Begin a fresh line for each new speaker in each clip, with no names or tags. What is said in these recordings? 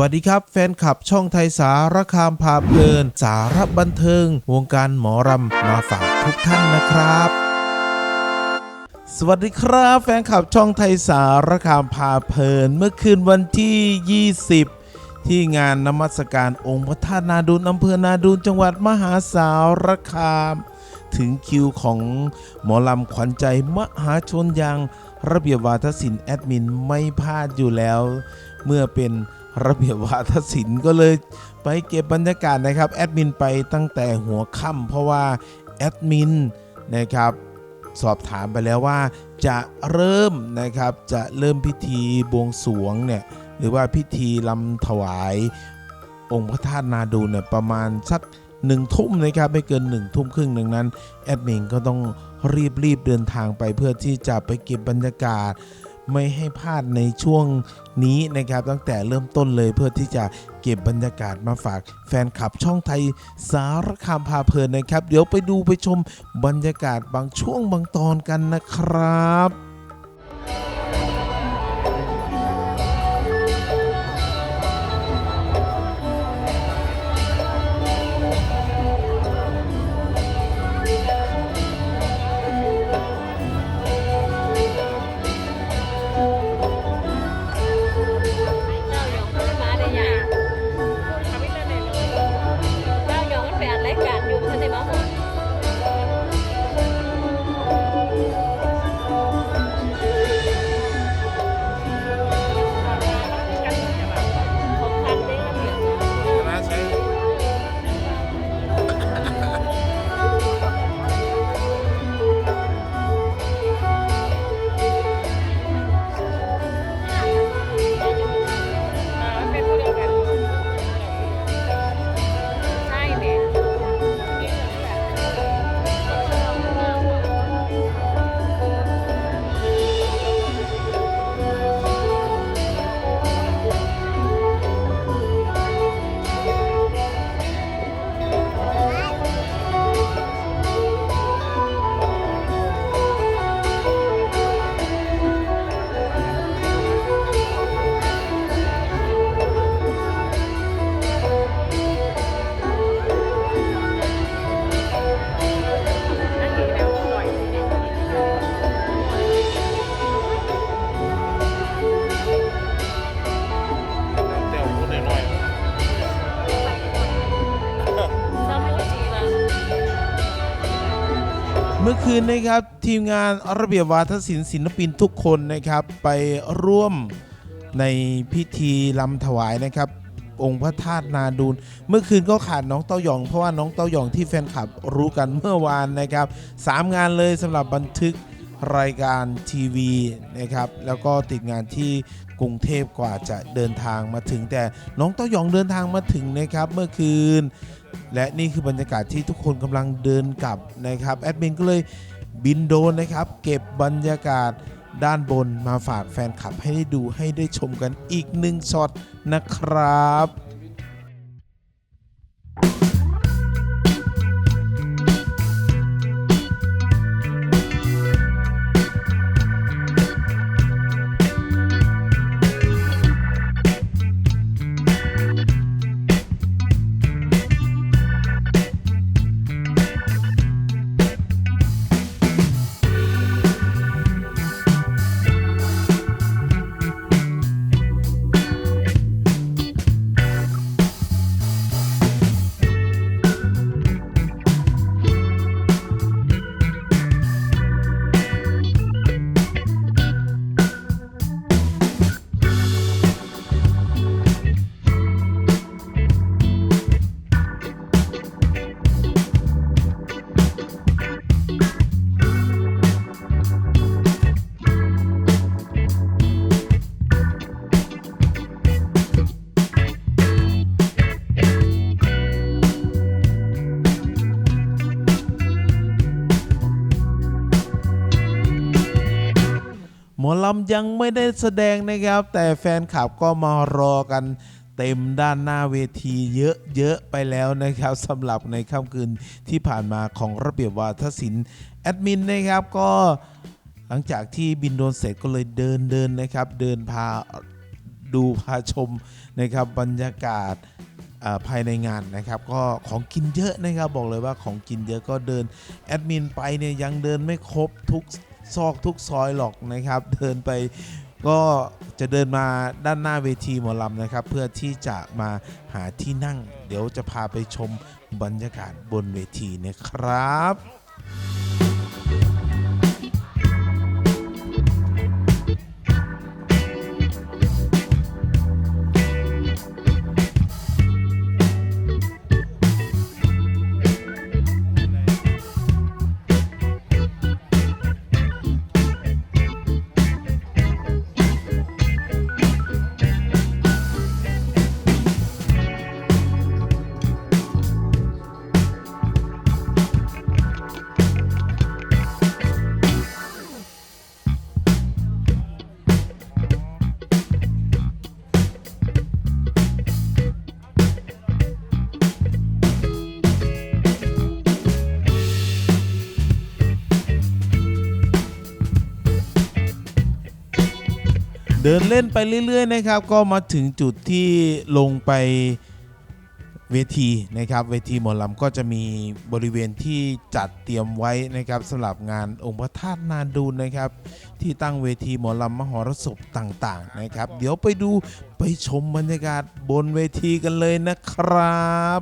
วัสดีครับ แฟนคลับช่องไทยสารคามพาเพลิน สารบันเทิง วงการหมอรำมาฝากทุกท่านนะครับสวัสดีครับแฟนคลับช่องไทยสารคามพาเพลิน เมื่อคืนวันที่ 20 ที่งานนมัสการองค์พระธาตุนาดูลอำเภอนาดูลจังหวัดมหาสารคาม ถึงคิวของหมอลำขวัญใจมหาชนอย่างระเบียบวาทศิลป์แอดมินไม่พลาดอยู่แล้ว เมื่อเป็น ระเบียบวาทศิลป์ก็เลยไปเก็บบรรยากาศนะครับแอดมินไปตั้งแต่หัวค่ำเพราะว่าแอดมินนะครับสอบถามไปแล้วว่าจะเริ่มนะครับจะเริ่มพิธีบวงสรวงเนี่ยหรือว่าพิธีลำถวาย องค์พระธาตุนาดูเนี่ยประมาณสักหนึ่งทุ่มนะครับไม่เกินหนึ่งทุ่มครึ่งหนึ่งนั้นแอดมินก็ต้องรีบรีบเดินทางไปเพื่อที่จะไปเก็บบรรยากาศ ไม่ให้พลาดในช่วงนี้นะครับ ตั้งแต่เริ่มต้นเลยเพื่อที่จะเก็บบรรยากาศมาฝากแฟนคลับช่องไทยสารคามพาเพลินนะครับ เดี๋ยวไปดูไปชมบรรยากาศบางช่วงบางตอนกันนะครับ
นนะ
ครับทีมงานระเบียบวาทศิลป์ศิลปินทุกคนนะครับไปร่วมในพิธีลำถวายนะครับ องค์พระธาตุนาดูล เมื่อคืนก็ขาดน้องเต้าหยอง เพราะว่าน้องเต้าหยองที่แฟนคลับรู้กันเมื่อวานนะครับสามงานเลยสำหรับบันทึก รายการทีวีนะครับแล้วก็ติดงานที่กรุงเทพกว่าจะเดินทางมาถึง แต่น้องเต้ายองเดินทางมาถึงนะครับเมื่อคืน และนี่คือบรรยากาศที่ทุกคนกำลังเดินกลับนะครับแอดมินก็เลยบินโดรนนะครับเก็บบรรยากาศด้านบนมาฝากแฟนคลับให้ได้ดูให้ได้ชมกันอีกหนึ่งช็อตนะครับ อลำยังไม่ได้แสดงนะครับ แต่แฟนคลับก็มารอกันเต็มด้านหน้าเวทีเยอะๆไปแล้วนะครับสำหรับในค่ำคืนที่ผ่านมาของระเบียบวาทศิลป์แอดมินนะครับก็หลังจากที่บินโดนเสร็จก็เลยเดินเดินนะครับ เดินพา
ดูพาชมนะครับบรรยากาศภายในงานนะครับ ก็ของกินเยอะนะครับบอกเลยว่าของกินเยอะก็เดินแอดมินไปเนี่ยยังเดินไม่ครบทุก ซอกทุกซอยหรอกนะครับ เดินไปก็จะเดินมาด้านหน้าเวทีหมอลำนะครับ เพื่อที่จะมาหาที่นั่ง เดี๋ยวจะพาไปชมบรรยากาศบนเวทีนะครับ เดินเล่นไปเรื่อย ๆ นะครับ ก็มาถึงจุดที่ลงไปเวทีนะครับ เวทีหมอลำก็จะมีบริเวณที่จัดเตรียมไว้นะครับสำหรับงานองค์พระธาตุนาดูนนะครับ ที่ตั้งเวทีหมอลำมหรสพต่างๆนะครับ เดี๋ยวไปดูไปชมบรรยากาศบนเวทีกันเลยนะครับ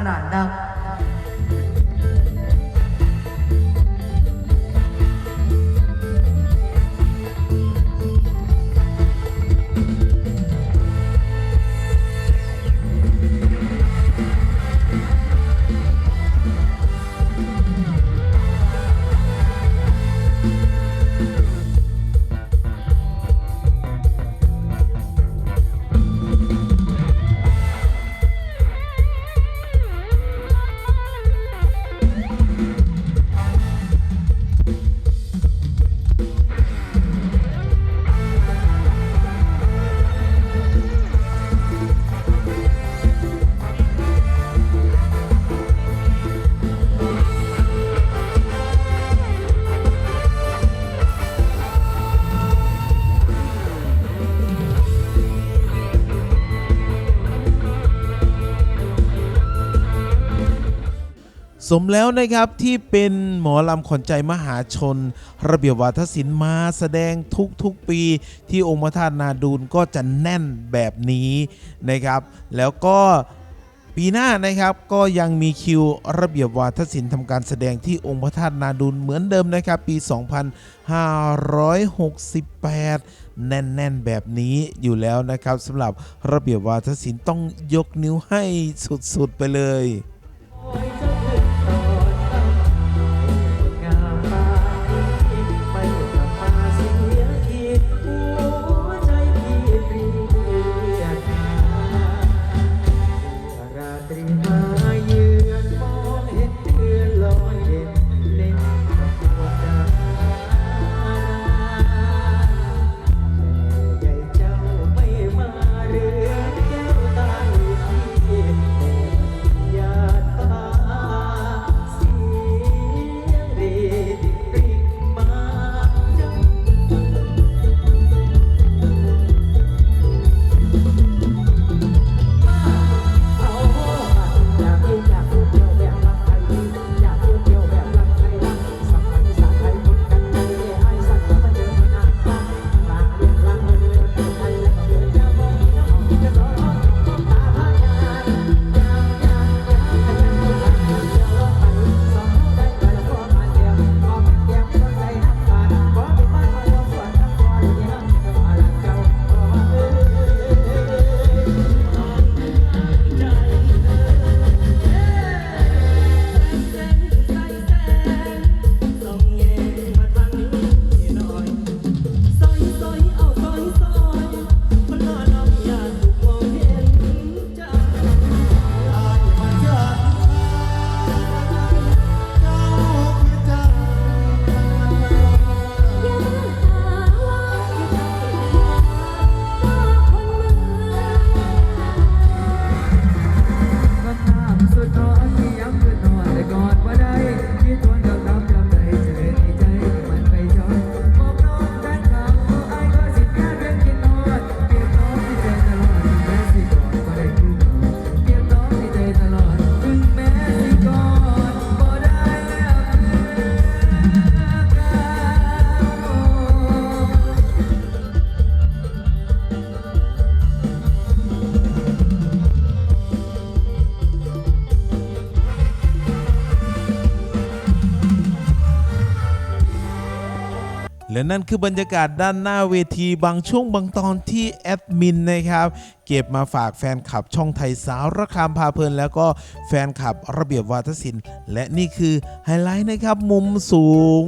ผลงานมานานนั สม
แล้วนะครับที่เป็นหมอลำขวัญใจมหาชน ระเบียบวาทศิลป์มาแสดงทุกๆปี ที่องค์พระธาตุนาดูนก็จะแน่นแบบนี้นะครับ แล้วก็
ปีหน้านะครับก็ยังมีคิวระเบียบวาทศิลป์ทำการแสดงที่องค์พระธาตุนาดุลเหมือนเดิมนะครับ ปี 2568 แน่น ๆ แบบนี้อยู่แล้วนะครับสำหรับระเบียบวาทศิลป์ต้องยกนิ้วให้สุด ๆ ไปเลย
และนั่นคือบรรยากา
ศด้านหน้าเวทีบางช่วงบางตอนที่แอดมินนะครับเก็บมาฝากแฟนคลับช่องไทยสาวระคามพาเพลิน แล้วก็แฟนคลับระเบียบวาทศิลป์และนี่คือไฮไลท์นะครับมุมสูง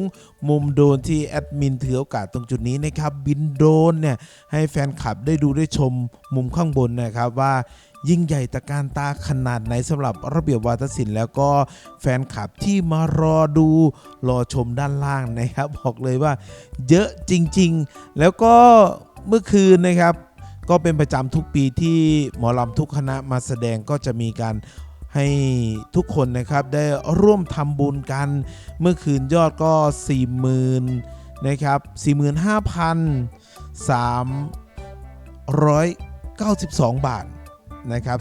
มุมโดนที่แอดมินถือโอกาสตรงจุดนี้นะครับบินโดนเนี่ยให้แฟนคลับได้ดูได้ชมมุมข้างบนนะครับว่า ยิ่งใหญ่ตะการตาขนาดไหนสำหรับระเบียบวาทศิลป์แล้วก็แฟนคลับที่มารอดูรอชมด้านล่างนะครับ บอกเลยว่าเยอะจริงๆ แล้วก็เมื่อคืนนะครับ ก็เป็นประจำทุกปีที่หมอลำทุกคณะมาแสดงก็จะมีการให้ทุกคนนะครับได้ร่วมทำบุญกัน เมื่อคืนยอดก็ 40,000นะครับ45,392 บาท นะครับ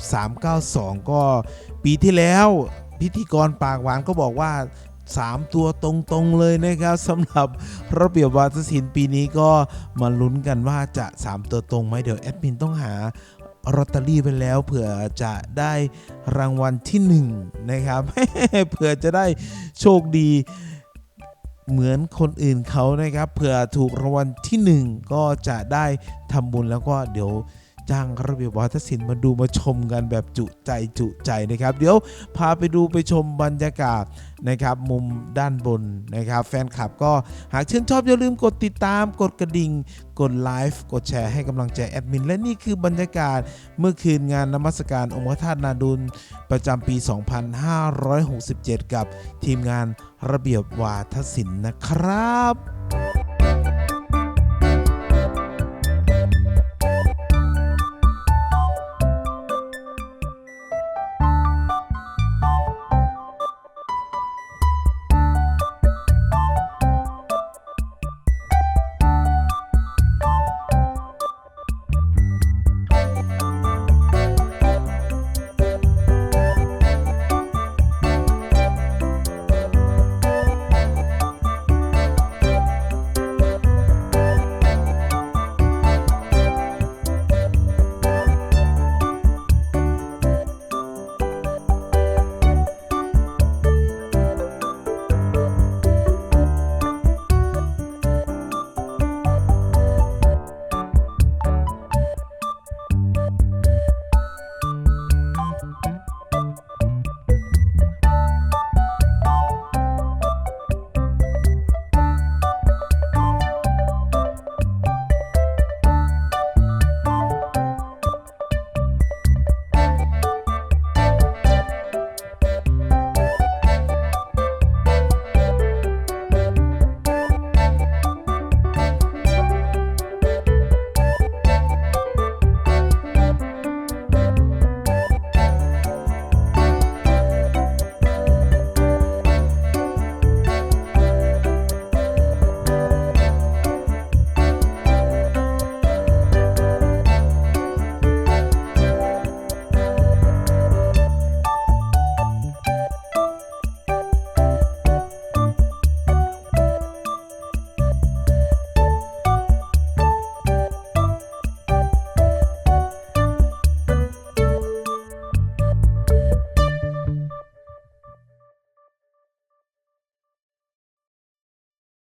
392 ก็ปีที่แล้วพิธีกรปากหวานก็บอกว่า 3 ตัวตรงๆเลยนะครับสำหรับระเบียบวาทศิลป์ปีนี้ก็มาลุ้นกันว่าจะ 3 ตัวตรงไหมเดี๋ยวแอดมินต้องหาลอตเตอรี่ไปแล้วเผื่อจะได้รางวัลที่1นะครับเผื่อจะได้โชคดีเหมือนคนอื่นเขานะครับเผื่อถูกรางวัลที่ 1 ก็จะได้ทำบุญแล้วก็เดี๋ยว จ้างระเบียบวัฒนศิลป์มาดูมาชมกันแบบจุใจจุใจนะครับ เดี๋ยวพาไปดูไปชมบรรยากาศนะครับมุมด้านบนนะครับแฟนคลับก็หากชื่นชอบอย่าลืมกดติดตามกดกระดิ่ง กดไลฟ์กดแชร์ให้กำลังใจแอดมิน และนี่คือบรรยากาศเมื่อคืนงานนมัสการองค์พระธาตุนาดุลประจำปี 2567 กับทีมงานระเบียบวาทศิลป์นะครับ